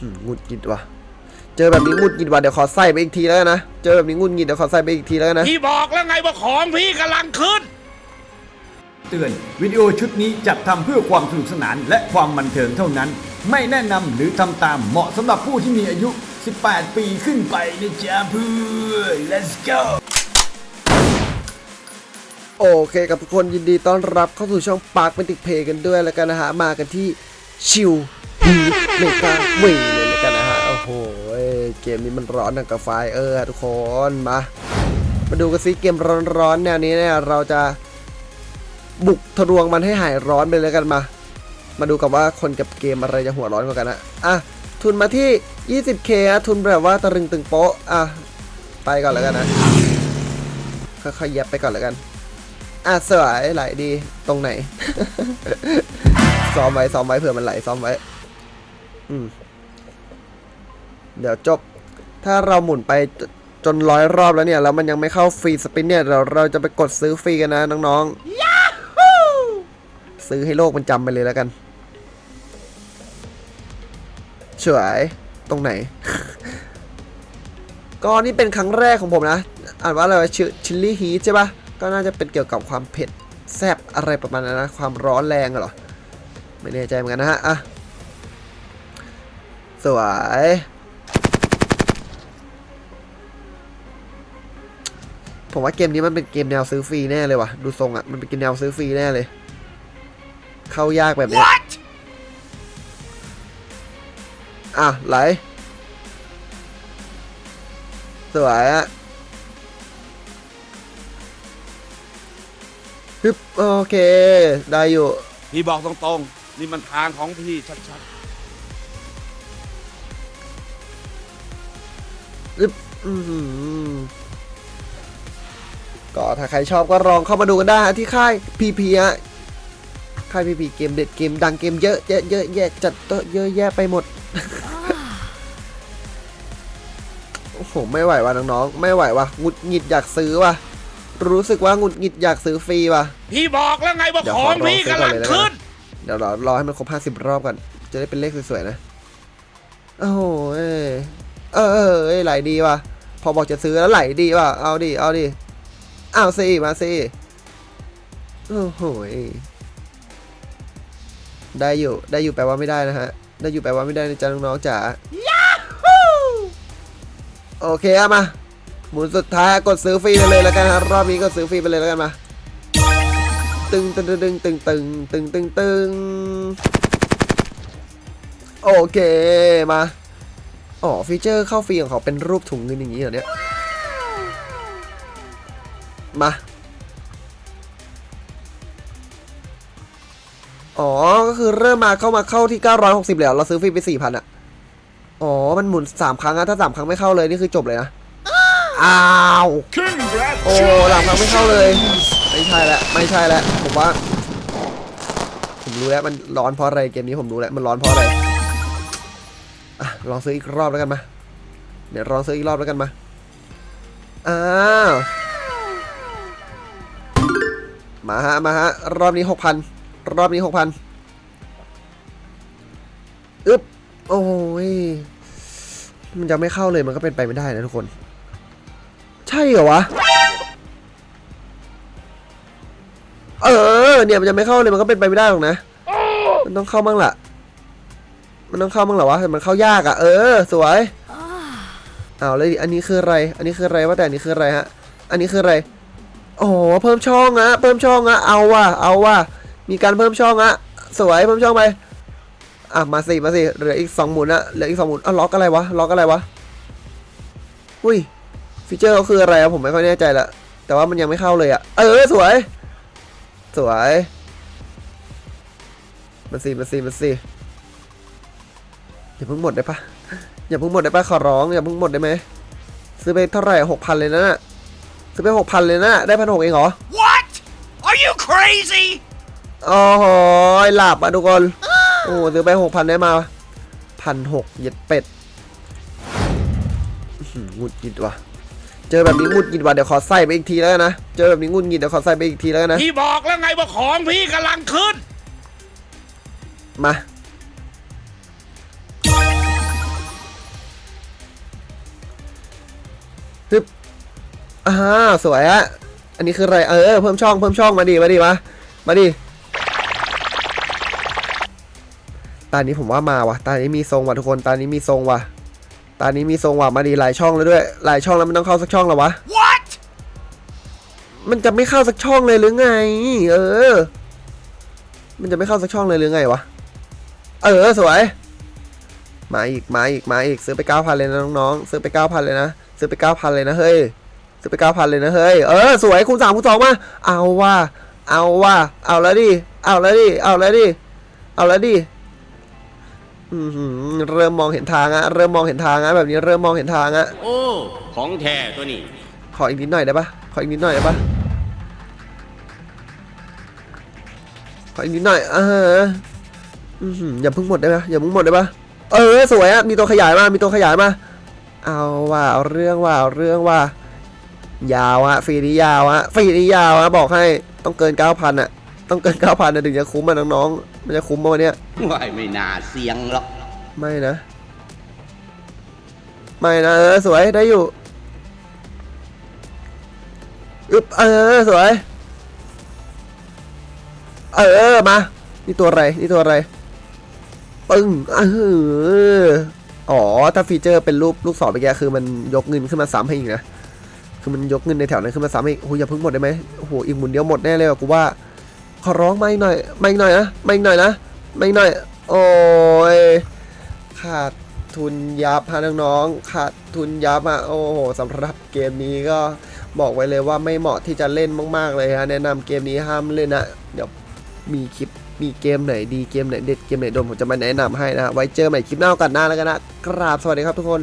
หืมหงุดหงิดว่ะ เจอแบบนี้หงุดหงิดว่ะเดี๋ยวขอใส่ไปอีกทีแล้วกันนะ เจอแบบนี้หงุดหงิดเดี๋ยวขอใส่ไปอีกทีแล้วกันนะ พี่บอกแล้วไงว่าของพี่กำลังขึ้น เตือนวิดีโอชุดนี้จัดทำเพื่อความสนุกสนานและความบันเทิงเท่านั้น ไม่แนะนำหรือทำตามเหมาะสำหรับผู้ที่มีอายุ 18 ปีขึ้นไปนะจ๊ะเพื่อน let's go โอเคกับทุกคนยินดีต้อนรับเข้าสู่ช่องปาร์คเป็นติกเพย์กันด้วยแล้วกันนะฮะ มากันที่ชิว ฮีเมกาเวเลยแล้วกันนะฮะ โอ้โห เกมนี้มันร้อนดังกับไฟเออทุกคนมา มาดูกันซิเกมร้อนๆแนวนี้เนี่ยเราจะบุกทะลวงมันให้หายร้อนไปเลยกันมา มาดูกันว่าคนกับเกมอะไรจะหัวร้อนกว่ากันนะอะทุนมาที่ 20k อะทุนแบบว่าตะรึงตึงโป๊ะอะไปก่อนแล้วกันนะค่อยๆเย็บไปก่อนแล้วกัน อะสวยไหลดีตรงไหน ซ้อมไว้ซ้อมไว้เผื่อมันไหลซ้อมไว้ อืม เดี๋ยวจบ ถ้าเราหมุนไปจจนร้อยรอบแล้วเนี่ย แล้วมันยังไม่เข้าฟรีสปินเนี่ยเราเราจะไปกดซื้อฟรีกันนะน้องๆ ซื้อให้โลกมันจำไปเลยแล้วกันสวยตรงไหน ก็นี่เป็นครั้งแรกของผมนะ อ่านว่าอะไรวะชื่อชิลลี่ฮีทใช่ปะก็น่าจะเป็นเกี่ยวกับความเผ็ดแซ่บอะไรประมาณนั้นนะ ความร้อนแรงอะเหรอ ไม่แน่ใจเหมือนกันนะฮะ อะ สวย ผมว่าเกมนี้มันเป็นเกมแนวซื้อฟรีแน่เลยว่ะ ดูทรงอะ่ะ มันเป็นเกมแนวซื้อฟรีแน่เลย เข้ายากแบบเนี้ย What อะ ไหล สวยอะฮึบโอเค ได้อยู่ พี่บอกตรงๆ นี่มันทางของพี่ชัด อึบอื้อหือก็ถ้าใครชอบก็ลองเข้ามาดูกันได้ฮะที่ค่ายพีพีฮะค่ายพีพีเกมเด็ดเกมดังเกมเยอะเยอะเยอะแยะจัดโต๊ะเยอะแยะไปหมดโอ้โหไม่ไหวว่ะน้องๆไม่ไหวว่ะหงุดหงิดอยากซื้อว่ะรู้สึกว่าหงุดหงิดอยากซื้อฟรีว่ะๆพี่บอกแล้วไงว่าเดี๋ยวขขอองลองพี่ซื้อกำก่อลันงเลยแล้วกันขึ้นเดี๋ยวรอรอให้มันครบห้าสิบรอบก่อนจะได้เป็นเลขสวยๆนะโอ้โห เออเออเอ้ยไหลดีว่ะ พอบอกจะซื้อแล้วไหลดีว่ะ เอาดิ เอาดิ เอาสิมาสิ โอ้โหยได้อยู่ ได้อยู่แปลว่าไม่ได้นะฮะ ได้อยู่แปลว่าไม่ได้นะจ๊ะน้องๆจ๋าโอเคอะมา หมุนสุดท้ายกดซื้อฟรีไปเลยแล้วกันฮะรอบนี้ก็ซื้อฟรีไปเลยแล้วกันมา ตึงตึงตึงตึงตึงตึงตึงตึงโอเคมา อ๋อฟีเจอร์เข้าฟรีของเขาเป็นรูปถุงเงินอย่างนี้เหรอเนี่ย มา อ๋อ ก็คือเริ่มมาเข้ามาเข้าที่ 960แล้ว เราซื้อฟรีไป 4,000อะอ๋อ มันหมุน 3 ครั้งอะถ้า 3 ครั้งไม่เข้าเลย นี่คือจบเลยนะ อ้าว โอ้หลังครั้งไม่เข้าเลย ไม่ใช่แล้วไม่ใช่แล้วผมว่า ผมรู้แล้วมันร้อนเพราะอะไรเกมนี้ผมรู้แล้วมันร้อนเพราะอะไร อะลองซื้ออีกรอบแล้วกันมา เดี๋ยวลองซื้ออีกรอบแล้วกันมา อ้าว มาฮะ มาฮะ รอบนี้หกพันรอบนี้หกพันอึ๊บ โอ้ย มันจะไม่เข้าเลยมันก็เป็นไปไม่ได้นะทุกคน ใช่เหรอวะ เออ เนี่ยมันจะไม่เข้าเลยมันก็เป็นไปไม่ได้หรอกนะ มันต้องเข้าบ้างล่ะ มันต้องเข้าบ้งเหรอวะแต่มันเข้ายากอะ เออ สวยอ้าวแล้วอันนี้คืออะไร อันนี้คืออะไรว่าแต่อันนี้คืออะไรฮะ อันนี้คืออะไรโอ้โหเพิ่มช่องอะเพิ่มช่องอะเอาว่ะ เอาว่ะ มีการเพิ่มช่องอะสวยเพิ่มช่องไป อะ มาสิ มาสิ เหลืออีกสองหมุนอะเหลืออีกสองหมุนอะล็อกอะไรวะ ล็อกอะไรวะ อุ้ย ฟีเจอร์เขาคืออะไรอะผมไม่ค่อยแน่ใจละ แต่ว่ามันยังไม่เข้าเลยอะเออ สวย สวย มาสิ มาสิ มาสิ อย่าเพิ่งหมดได้ปะอย่าเพิ่งหมดได้ปะขอร้องอย่าเพิ่งหมดได้ไหมซื้อไปเท่าไหร่หกพันเลยนะน่ะซื้อไปหกพันเลยนะได้พันหกเองเหรอ What Are you crazy โอ้โหหลับอะทุกคนโอ้ซื้อไปหกพันได้มาพันหกเย็ดเป็ดอื้อหือหงุดหงิดว่ะเจอแบบนี้หงุดหงิดว่ะเดี๋ยวขอใส่ไปอีกทีแล้วกันนะเจอแบบนี้หงุดหงิดเดี๋ยวขอใส่ไปอีกทีแล้วกันนะพี่บอกแล้วไงว่าของพี่กำลังขึ้นมา อ่าสวยอะอันนี้คืออะไรเออเพิ่มช่องเพิ่มช่องมาดิมาดิมามาดิตานี้ผมว่ามาว่ะตานี้มีทรงว่ะทุกคนตานี้มีทรงว่ะตานี้มีทรงว่ะมาดิหลายช่องแล้วด้วยหลายช่องแล้วมันต้องเข้าสักช่องแล้ววะ What มันจะไม่เข้าสักช่องเลยหรือไง เออ มันจะไม่เข้าสักช่องเลยหรือไงวะเออสวยมาอีกมาอีกมาอีกซื้อไปเก้าพันเลยนะน้องๆซื้อไปเก้าพันเลยนะซื้อไปเก้าพันเลยนะเฮ้ย ซื้อไปเก้าพันเลยนะเฮ้ย เออ สวยคูณสามคูณสองมา เอาว่า เอาว่า เอาแล้วดิ เอาแล้วดิ เอาแล้วดิ เอาแล้วดิอือหือเริ่มมองเห็นทางอะเริ่มมองเห็นทางอะแบบนี้เริ่มมองเห็นทางอะโอ้ ของแท้ตัวนี้ ขออีกนิดหน่อยได้ปะขออีกนิดหน่อยได้ปะขออีกนิดหน่อยเอออือหืออย่าเพิ่งหมดได้ปะอย่าเพิ่งหมดได้ปะเออ สวยอะมีตัวขยายมา มีตัวขยายมา เอาว่าเอาเรื่องว่าเอาเรื่องว่า ยาวอะฟรีนี้ยาวอะฟรีนี้ยาวอะบอกให้ต้องเกินเก้าพันอะต้องเกินเก้าพันถึงจะคุ้มอะน้องๆมันจะคุ้มปะวันเนี้ยว่ายไม่น่าเสียงหรอกไม่นะ ไม่นะเออสวยได้อยู่อึบเออสวย เออมา นี่ตัวอะไร นี่ตัวอะไร ปึ้งเอออ๋อ ถ้าฟีเจอร์เป็นรูปลูกศรไปแกคือมันยกเงินขึ้นมาซ้ำให้อีกนะ คือมันยกเงินในแถวนั้นขึ้นมาซ้ำให้อีกโอ้โหอย่าพิ่งหมดได้ไหมโอ้โหอีกหมุนเดียวหมดแน่เลยว่ะกูว่าขอร้องมาอีกหน่อยมาอีกหน่อยนะมาอีกหน่อยนะมาอีกหน่อย โอ้ยขาดทุนยับฮะน้องๆขาดทุนยับอะโอ้โหสำหรับเกมนี้ก็บอกไว้เลยว่าไม่เหมาะที่จะเล่นมาก ๆ เลยฮะแนะนำเกมนี้ห้ามเล่นนะเดี๋ยวมีคลิปมีเกมไหนดีเกมไหนเด็ดเกมไหนโดนผมจะมาแนะนำให้นะไว้เจอใหม่คลิปหน้ากันหน้าแล้วกันนะกราบสวัสดีครับทุกคน